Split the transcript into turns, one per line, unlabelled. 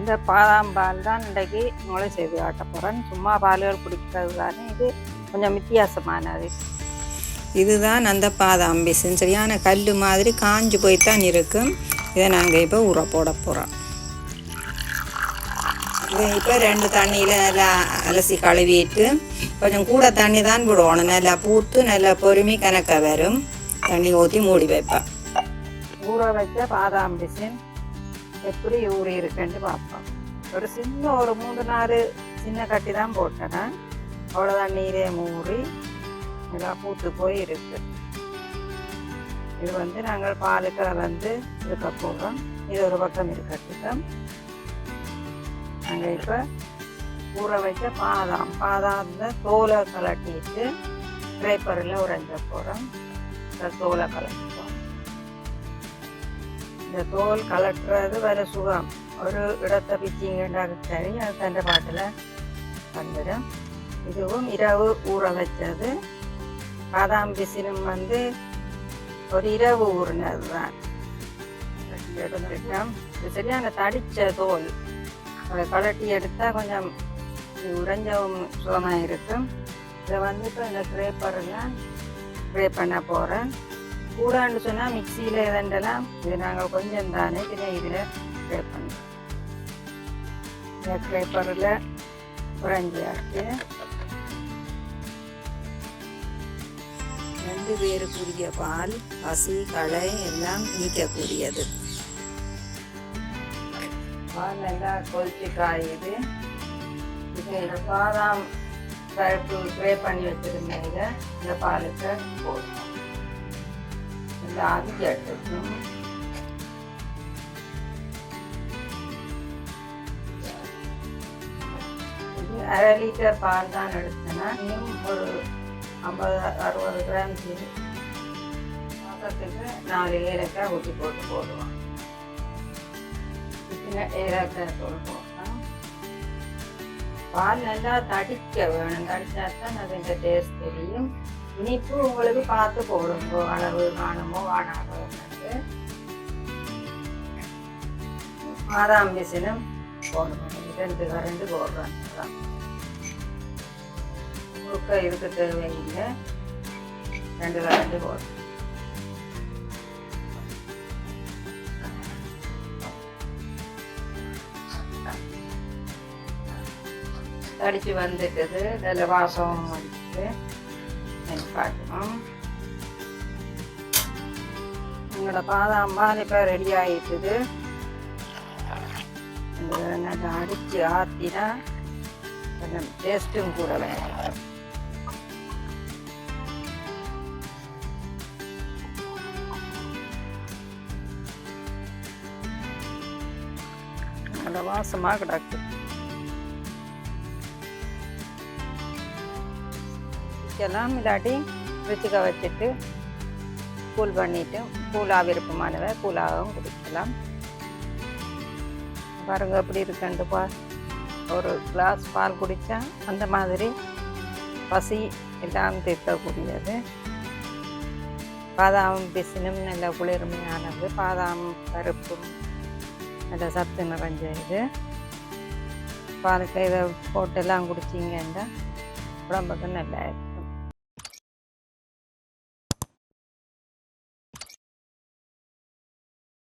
இந்த பாதாம் பால் தான் இன்றைக்கு உங்களை செய்து காட்ட போகிறேன் சும்மா பால்கள் குடிக்கிறது தானே இது கொஞ்சம் வித்தியாசமானது.
இதுதான் அந்த பாதாம் பிசின். சரியான கல் மாதிரி காஞ்சு போய் தான் இருக்கும் இதை நாங்கள் இப்போ ஊற போட போகிறோம் இதை இப்போ ரெண்டு தண்ணியில் நல்லா அலசி கழுவிட்டு கொஞ்சம் கூட தண்ணி தான் விடணும் நல்லா பூத்து நல்லா பொறுமை கணக்க வரும். தண்ணி ஊற்றி மூடி வைப்பேன்
ஊற வச்ச பாதாம் பிசின். எப்படி ஊறி இருக்குன்னு பார்ப்போம். ஒரு சின்ன ஒரு மூணு நாலு சின்ன கட்டி தான் போட்டேன். அவ்வளோதான் நீரே மூறி நல்லா பூத்து போய் இருக்கு. இது வந்து நாங்கள் பாலுக்கு வந்து இருக்க போகிறோம் இது ஒரு பக்கம் இருக்கட்டும் நாங்கள் இப்போ ஊற வைச்ச பாதாம். பாதாம் தோலை கலட்டிட்டு ட்ரைப்பரில் உறைஞ்ச போகிறோம் தோலை கலட்டிட்டோம். இந்த தோல் கலட்டுறது வேற சுகம். ஒரு இடத்தை பிச்சிங்கண்டாக சரி அது தண்டை பாட்டில் வந்துடும். இதுவும் இரவு ஊற வச்சது. பாதாம் பிசினும் வந்து ஒரு இரவு ஊறினது தான் எடுத்துட்டோம் இது சரியான தடிச்ச தோல். அதை கலட்டி எடுத்தால் கொஞ்சம் இது உடைஞ்சவும் சுகமாக இருக்கும் இதை வந்து இப்போ இந்த கிரேப்பரில் ஸ்ப்ரே பண்ண போகிறேன் கூடான்னு சொன்னால் மிக்சியில் இதண்டெல்லாம் இது நாங்கள் கொஞ்சம் தானே பின்ன இதில் ஸ்ப்ரே பண்ணுறோம் இந்த கிரேப்பரில் உறைஞ்சியாச்சு
ரெண்டு பேருக்குரிய பால் பசி களை எல்லாம் நீக்கக்கூடியது.
பால் நல்லா கொதிச்சு காயுது. இந்த பாதாம் பருப்பு ஸ்ப்ரே பண்ணி வச்சுருந்தேன் இதை. இந்த பாலுக்கு போடணும் நல்லா அவிச்சு எடுத்துக்கணும் அரை லிட்டர் பால் தான் எடுத்தேன்னா இன்னும் ஒரு ஐம்பது அறுபது கிராம் சீனி மாதத்துக்கு நாலு ஏலக்காய் ஊற்றி போட்டு போடுவோம். சின்ன ஏலக்காய் போடுவோம். பால் நல்லா தடிக்க வேணும். தடிச்சா தான் அதுங்க டேஸ்ட் தெரியும். இனிப்பு உங்களுக்கு பார்த்து போடுங்க அளவு காணுமோ காணாதோ பாதாம் பிசினும் போடணும் ரெண்டு கரண்டு போடுறேன் அதான். முழுக்க இருக்க தேவையில்லை ரெண்டு கரண்டு போடுறேன் தடிச்சு வந்துட்டது நல்ல வாசம் வந்துட்டு பார்க்கணும் உங்களோட பாதாம் பால் இப்போ ரெடி ஆகிட்டுது இந்த நல்லா அடித்து ஆற்றினா கொஞ்சம் டேஸ்ட்டும் கூட வேணும். நல்ல வாசமாக கிடக்கு. வைக்கலாம் இல்லாட்டி ருச்சிக்க வச்சுட்டு கூல் பண்ணிட்டு கூலாக விருப்பமானவை கூலாகவும் குடிக்கலாம். பாருங்க எப்படி இருக்குன்ட்டு பா ஒரு கிளாஸ் பால் குடித்தா அந்த மாதிரி பசி எல்லாம் தீர்க்கக்கூடியது பாதாம் பிசினும் நல்ல குளிர்மையானது. பாதாம் பருப்பும் நல்ல சத்து நிறைஞ்ச இது. பாலுக்கு இதை போட்டெல்லாம் குடிச்சிங்கன்னா உடம்புக்கு நல்லா இருக்கும்